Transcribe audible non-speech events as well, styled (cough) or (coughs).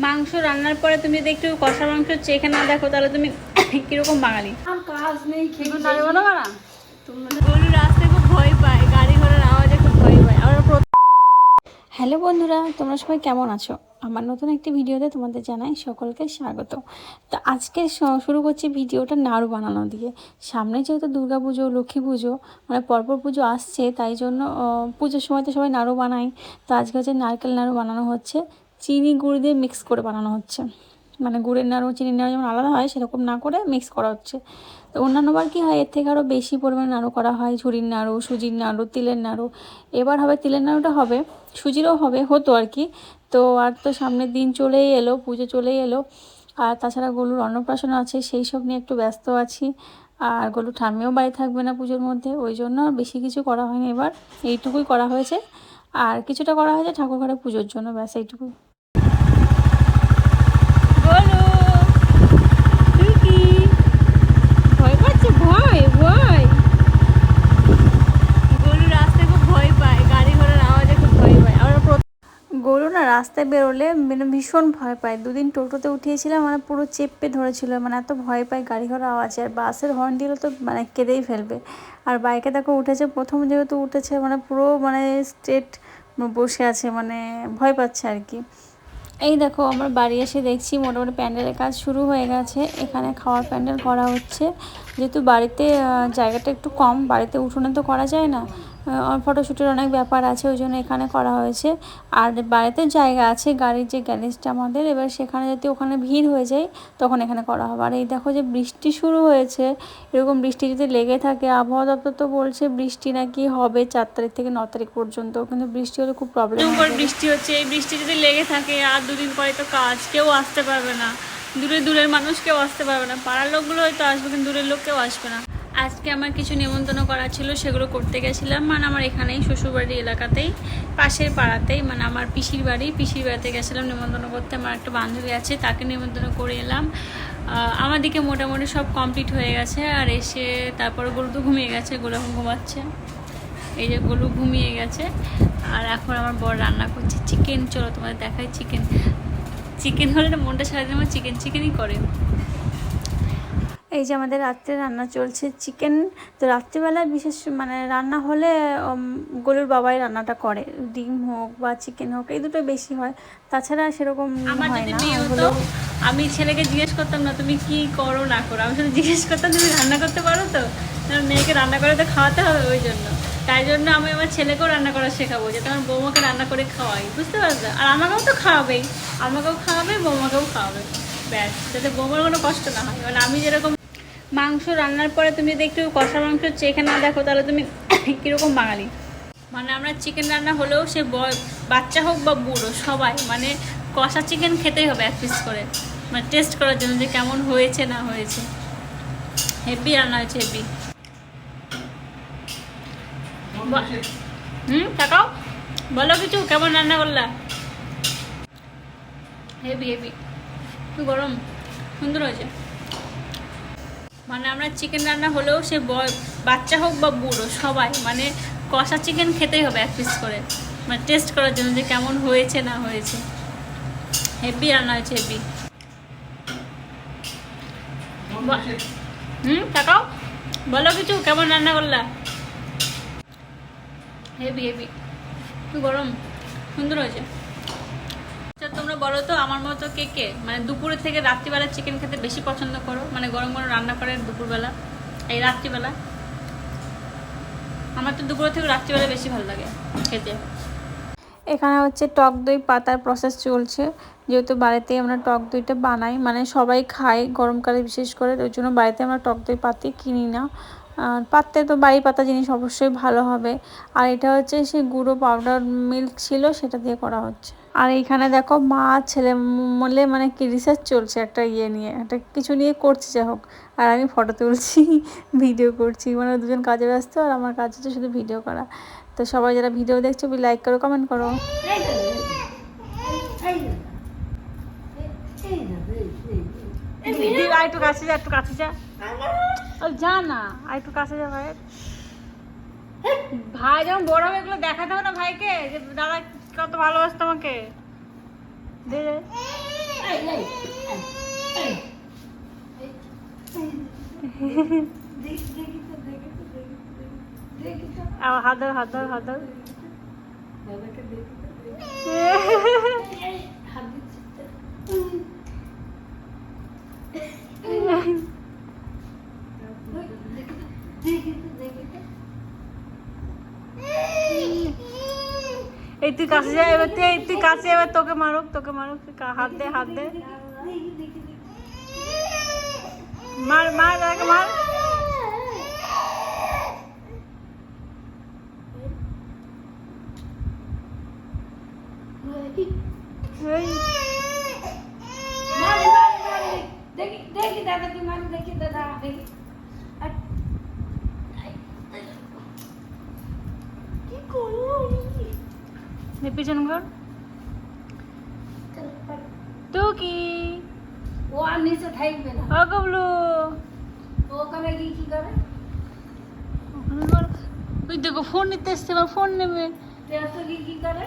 মাংস রান্নার পরে তুমি যদি একটু কষা মাংস চেখে না দেখো তাহলে তুমি (coughs) কীরকম বাঙালি? আর কাজ নেই খেয়ে না গরু রাস্তায় খুব ভয় পায় গাড়ি ঘোড়ার আওয়াজে খুব ভয় পায়। আমরা হ্যালো বন্ধুরা তোমরা সবাই কেমন আছো? আমার নতুন একটি ভিডিওতে তোমাদের জানাই সকলকে স্বাগত। তো আজকে শুরু করছি ভিডিওটা নাড়ু বানানো দিয়ে। সামনে যেহেতু দুর্গা পুজো লক্ষ্মী পুজো মানে পরপর পুজো আসছে তাই জন্য পুজোর সময় তো সবাই নাড়ু বানাই তো আজকে হচ্ছে নারকেল নাড়ু বানানো হচ্ছে। চিনি গুড় দিয়ে মিক্স করে বানানো হচ্ছে। মানে গুড়ের নাড়ু চিনির নাড়ু যেমন আলাদা হয়, সেরকম না করে মিক্স করা হচ্ছে। তো অন্যান্যবার কী হয়, এর থেকে আরও বেশি পরিমাণে নাড়ু করা হয় ঝুড়ির নাড়ু, সুজির নাড়ু, তিলের নাড়ু। এবার হবে, তিলের নাড়ুটা হবে, সুজিরও হবে, হতো আর কি। তো আর তো সামনের দিন চলেই এলো, পুজো চলেই এলো। আর তাছাড়া গলুর অন্নপ্রাশন আছে, সেই সব নিয়ে একটু ব্যস্ত আছি। আর গলু ঠাম্মিও বাড়ি থাকবে না পুজোর মধ্যে, ওই জন্য আর বেশি কিছু করা হয়নি এবার। এইটুকুই করা হয়েছে। আর কিছুটা করা হয়েছে ঠাকুর ঘরে পুজোর জন্য, ব্যাস এইটুকুই। বলো। তুই কি ভয় পাচ্ছে? ভয় ভয়। গরু রাস্তায় খুব ভয় পায় গাড়ি ঘোড়ার আওয়াজে খুব ভয় পায়। আমরা গরু না রাস্তায় বেরোলে মানে ভীষণ ভয় পায়। দুদিন টোটোতে উঠিয়েছিলাম মানে পুরো চেপে ধরেছিল মানে এত ভয় পায় গাড়ি ঘোড়ার আওয়াজে। আর বাসের হর্ন দিলে তো মানে কেঁদেই ফেলবে। আর বাইকে দেখো উঠেছে প্রথম যেহেতু উঠেছে মানে পুরো মানে স্ট্রেট বসে আছে মানে ভয় পাচ্ছে আর কি। এই দেখো, আমার বাড়ি এসে দেখছি মোটামুটি প্যান্ডেলের কাজ শুরু হয়ে গেছে। এখানে খাওয়ার প্যান্ডেল করা হচ্ছে। যেহেতু বাড়িতে জায়গাটা একটু কম, বাড়িতে উঠোনে তো করা যায় না। ফটোশ্যুটের অনেক ব্যাপার আছে ওই জন্য এখানে করা হয়েছে। আর বাড়িতে জায়গা আছে গাড়ির যে গ্যারেজটা আমাদের এবার সেখানে যদি ওখানে ভিড় হয়ে যায় তখন এখানে করা হবে। আর এই দেখো যে বৃষ্টি শুরু হয়েছে এরকম বৃষ্টি যদি লেগে থাকে আবহাওয়া দপ্তর তো বলছে বৃষ্টি নাকি হবে চার তারিখ থেকে ন তারিখ পর্যন্ত কিন্তু বৃষ্টি হলে খুব প্রবলেম বৃষ্টি হচ্ছে এই বৃষ্টি যদি লেগে থাকে আর দুদিন পরে তো কাজ কেউ আসতে পারবে না। দূরে দূরের মানুষ কেউ আসতে পারবে না পাড়ার লোকগুলো হয়তো আসবে কিন্তু দূরের লোক কেউ আসবে না। আজকে আমার কিছু নিমন্ত্রণ করা ছিল, সেগুলো করতে গেছিলাম। মানে আমার এখানেই শ্বশুরবাড়ি এলাকাতেই, পাশের পাড়াতেই মানে আমার পিসির বাড়ি। পিসির বাড়িতে গেছিলাম নিমন্ত্রণ করতে, আমার একটা বান্ধবী আছে, তাকে নিমন্ত্রণ করে এলাম। আমার দিকে মোটামুটি সব কমপ্লিট হয়ে গেছে, আর এসে তারপর গরু তো ঘুমিয়ে গেছে গরু এখন ঘুমাচ্ছে। এই যে গরু ঘুমিয়ে গেছে, আর এখন আমার বর রান্না করছে চিকেন। চলো তোমাদের দেখাই চিকেন। চিকেন হলে মনটা সারাদিন আমার চিকেন চিকেনই করে। এই যে আমাদের রাত্রে রান্না চলছে চিকেন তো রাত্রিবেলায় বিশেষ মানে রান্না হলে গরুর বাবাই রান্নাটা করে। ডিম হোক বা চিকেন হোক এই দুটো বেশি হয়। তাছাড়া সেরকম হয় না আমি ছেলেকে জিজ্ঞেস করতাম না তুমি কি করো না করো? আমি শুধু জিজ্ঞেস করতাম তুমি রান্না করতে পারো তো? মেয়েকে রান্না করে তো খাওয়াতে হবে ওই জন্য। তাই জন্য আমি আমার ছেলেকেও রান্না করা শেখাবো যে তোমার বৌমাকে রান্না করে খাওয়াই বুঝতে পারছ আর আমাকেও তো খাওয়াবেই। আমাকেও খাওয়াবে বৌমাকেও খাওয়াবে। ব্যাস যাতে বৌমার কোনো কষ্ট না হয়। মানে আমি যেরকম মাংস রান্নার পরে তুমি যদি একটু কষা মাংস চেখে না দেখো, তাহলে তুমি (coughs) কীরকম বাঙালি? মানে আমরা চিকেন রান্না হলেও সে বাচ্চা হোক বা বুড়ো, সবাই মানে কষা চিকেন খেতেই হবে এক পিস করে। মানে টেস্ট করার জন্য যে কেমন হয়েছে, না হয়েছে। হেভি রান্না হয়েছে হেভি হুম তাকাও বলো কিছু, কেমন রান্না করলা? হেভি হেভি গরম, সুন্দর হয়েছে। মানে আমরা চিকেন রান্না হলেও সে বাচ্চা হোক বা বুড়ো, সবাই মানে কষা চিকেন খেতেই হবে এক পিস করে। মানে টেস্ট করার জন্য যে কেমন হয়েছে, না হয়েছে। হেভি রান্না হয়েছে হেভি হুম তাকাও বলো কিছু, কেমন রান্না করলা? হেভি হেভি গরম, সুন্দর হয়েছে। তোমরা বলো তো, আমার মতো কে কে? মানে দুপুরের থেকে রাত্রিবেলা চিকেন খেতে বেশি পছন্দ করো? মানে গরম গরম রান্না করে দুপুরবেলা? এই রাত্রিবেলা? আমার তো দুপুরের থেকে রাত্রিবেলা বেশি ভালো লাগে খেতে। এখানে হচ্ছে টক দই পাতার প্রসেস চলছে। যেহেতু বাড়িতেই আমরা টক দইটা বানাই মানে সবাই খায় গরমকালে বিশেষ করে, ওই জন্য বাড়িতে আমরা টক দই পাতি কিনি না। পাততে তো বাড়ি পাতা জিনিস অবশ্যই ভালো হবে। আর এটা হচ্ছে সেই গুঁড়ো পাউডার মিল্ক ছিল, সেটা দিয়ে করা হচ্ছে। আর এইখানে দেখো মা, ছেলে মলে মানে কি রিসার্চ চলছে একটা ইয়ে নিয়ে, একটা কিছু নিয়ে করছে যাই হোক। আর আমি ফটো তুলছি (laughs) ভিডিও করছি। মানে দুজন কাজে ব্যস্ত আর আমার কাজ হচ্ছে শুধু ভিডিও করা। তো সবাই যারা ভিডিও দেখছ লাইক করো কমেন্ট করো। কাছে যা, একটু কাছে যা। যা না কাছে যা ভাই। ভাই, যখন বড় হবে এগুলো দেখাতে হবে না ভাইকে, যে দাদা কত ভালোবাসে তোমাকে। দে। দে। এই, এই, এই, এই। দেখি দেখি তো দেখি তো দেখি তো দেখি তো, দেখি তো আর হাত ধর হাত ধর হাত ধর বাবাকে দেখি তো দেখি তো। এই, হাত দিচ্ছি তো। উম। দেখি তো দেখি তো এই তুই কাছে যা এবার তুই তুই কাছে এবার তোকে মারুক তোকে মারুক তুই কা- হাত দে হাত দে। মার মার দাদাকে মার। দেখি দেখি দাদাকে মারি দেখি দাদা দেখি। কি করব নে পিছন ঘর চল, পার। টুকি ও আর নিচে থাকবে না ও গবলু ও ওখানে গিয়ে কি করে ওই দেখো ফোন নিতে এসছে আমার ফোন নেবে তেরোশো গিয়ে কি করে